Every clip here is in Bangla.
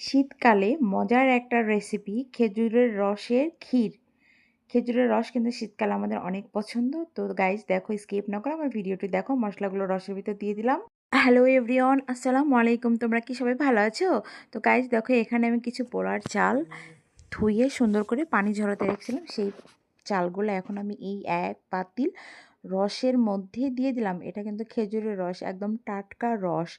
শীতকালে মজার একটা রেসিপি খেজুরের রসের ক্ষীর। খেজুরের রস কিন্তু শীতকালে আমাদের অনেক পছন্দ। তো গাইজ দেখো স্কিপ না করে আমার ভিডিওটি দেখো, মশলাগুলো রসের ভিতর দিয়ে দিলাম। হ্যালো এভরিওয়ান আসসালামু আলাইকুম, তোমরা কি সবাই ভালো আছো? তো গাইজ দেখো, এখানে আমি কিছু পোলার চাল ধুয়ে সুন্দর করে পানি ঝরাতে রেখেছিলাম। সেই চালগুলো এখন আমি এই এক পাতিল রসের মধ্যে দিয়ে দিলাম। এটা কিন্তু খেজুরের রস, একদম টাটকা রস।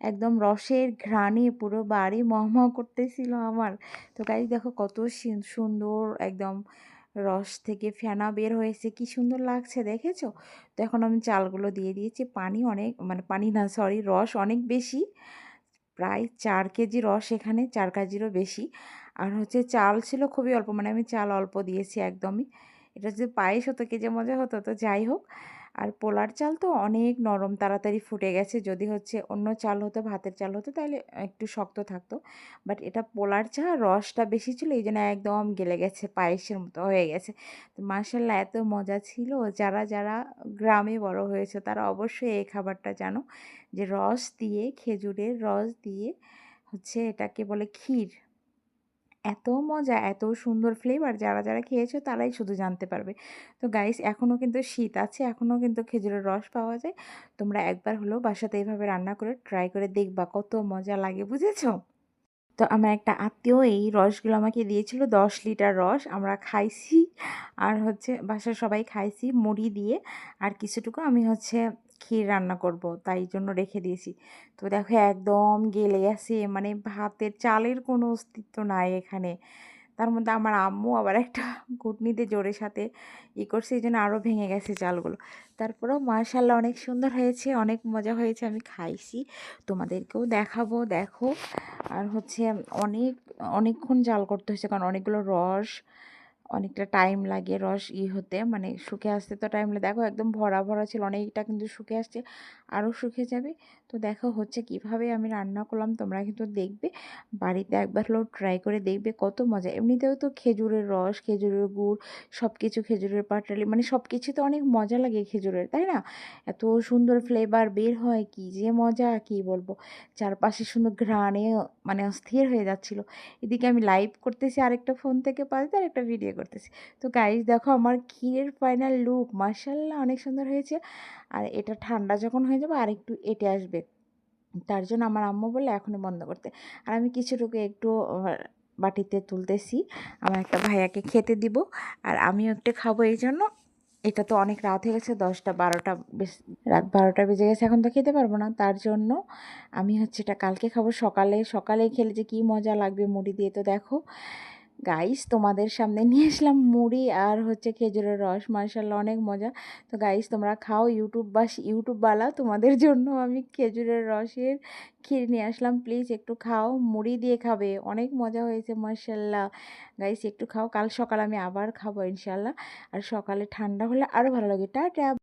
একদম রসের ঘ্রাণে পুরো বাড়ি মহমহ করতেছিল আমার। তো গাইজ দেখো কত সুন্দর একদম রস থেকে ফেনা বের হয়েছে, কি সুন্দর লাগছে দেখেছ? তো এখন আমি চালগুলো দিয়ে দিয়েছি, পানি অনেক মানে পানি না সরি রস অনেক বেশি, প্রায় চার কেজি রস এখানে, চার কেজিরও বেশি। আর হচ্ছে চাল ছিল খুবই অল্প মানে আমি চাল অল্প দিয়েছি একদমই। এটা যদি পায়েস হতো, কি যে মজা হতো? তো যাই হোক, আর পোলার চাল তো অনেক নরম, তাড়াতাড়ি ফুটে গেছে। যদি হচ্ছে অন্য চাল হতো, ভাতের চাল হতো, তাহলে একটু শক্ত থাকতো। বাট এটা পোলার চা, রসটা বেশি ছিল, এই জন্য একদম গেলে গেছে, পায়েসের মতো হয়ে গেছে। তো মার্শাল্লাহ এত মজা ছিল। যারা যারা গ্রামে বড় হয়েছে, তারা অবশ্যই এই খাবারটা জানো। যে রস দিয়ে, খেজুরের রস দিয়ে হচ্ছে এটাকে বলে ক্ষীর। এত মজা, এত সুন্দর ফ্লেভার যারা যারা খেয়েছো তারাই শুধু জানতে পারবে। তো গাইস এখনও কিন্তু শীত আছে, এখনও কিন্তু খেজুরের রস পাওয়া যায়। তোমরা একবার হলেও বাসাতে এইভাবে রান্না করে ট্রাই করে দেখবা কত মজা লাগে, বুঝেছ? তো আমার একটা আত্মীয় এই রসগুলো আমাকে দিয়েছিল, দশ লিটার রস, আমরা খাইছি। আর হচ্ছে বাসার সবাই খাইছি, মুড়ি দিয়ে। আর কিছুটুকু আমি হচ্ছে ক্ষীর রান্না করব, তাই জন্য রেখে দিয়েছি। তো দেখো একদম গেলে গেছে মানে ভাতের চালের কোনো অস্তিত্ব নাই এখানে। তার মধ্যে আমার আম্মু আবার একটা ঘুটনিতে জোরের সাথে ই করছে, এই জন্য আরও ভেঙে গেছে চালগুলো। তারপরেও মার্শাল্লাহ অনেক সুন্দর হয়েছে, অনেক মজা হয়েছে, আমি খাইছি। তোমাদেরকেও দেখাবো, দেখো। আর হচ্ছে অনেক, অনেকক্ষণ জাল করতে হয়েছে, কারণ অনেকগুলো রস অনেকটা টাইম লাগে রস ই হতে। মানে শুকে আসতে তো টাইম লাগে। দেখো একদম ভরা ভরা ছিল। অনেকটা কিন্তু শুকে আসছে আরও শুকে যাবে। তো দেখো হচ্ছে কীভাবে আমি রান্না করলাম, তোমরা কিন্তু দেখবে। বাড়িতে একবার হলেও ট্রাই করে দেখবে কত মজা। এমনিতেও তো খেজুরের রস, খেজুরের গুড় সব কিছু খেজুরের পাটালি মানে সব কিছুতে অনেক মজা লাগে খেজুরের, তাই না? এত সুন্দর ফ্লেভার বের হয়, কি যে মজা, কি বলব? চারপাশে সুন্দর ঘ্রাণে মানে অস্থির হয়ে যাচ্ছিল। এদিকে আমি লাইভ করতেছি আরেকটা ফোন থেকে পাশে, আরেকটা ভিডিও করতেছি। তো গাইজ দেখো আমার ক্ষীরের ফাইনাল লুক মার্শাল্লাহ অনেক সুন্দর হয়েছে। আর এটা ঠান্ডা যখন হয়ে যাবে, আর একটু এটে আসবে। তার জন্য আমার আম্মু বললে, এখনই বন্ধ করতে। আর আমি কিছুটুকু একটু বাটিতে তুলতেছি। আমার একটা ভাইয়াকে খেতে দিব। আর আমিও একটু খাব এই জন্য। এটা তো অনেক রাত হয়ে গেছে, দশটা, বারোটা বেশ, রাত বারোটা বেজে গেছে, এখন তো খেতে পারব না। তার জন্য আমি হচ্ছে এটা কালকে খাব। সকালে সকালে খেলে যে কী মজা লাগবে মুড়ি দিয়ে তো দেখো। গাইস তোমাদের সামনে নিয়ে আসলাম মুড়ি আর হচ্ছে খেজুরের রস। মার্শাল্লাহ অনেক মজা। তো গাইস তোমরা খাও ইউটিউব বা ইউটিউবওয়ালা তোমাদের জন্য আমি খেজুরের রসের ক্ষীর নিয়ে আসলাম। প্লিজ একটু খাও, মুড়ি দিয়ে খাবে। অনেক মজা হয়েছে মার্শাল্লাহ গাইস একটু খাও, কাল সকাল আমি আবার খাব ইনশাল্লাহ আর সকালে ঠান্ডা হলে আরও ভালো লাগে। টাটা!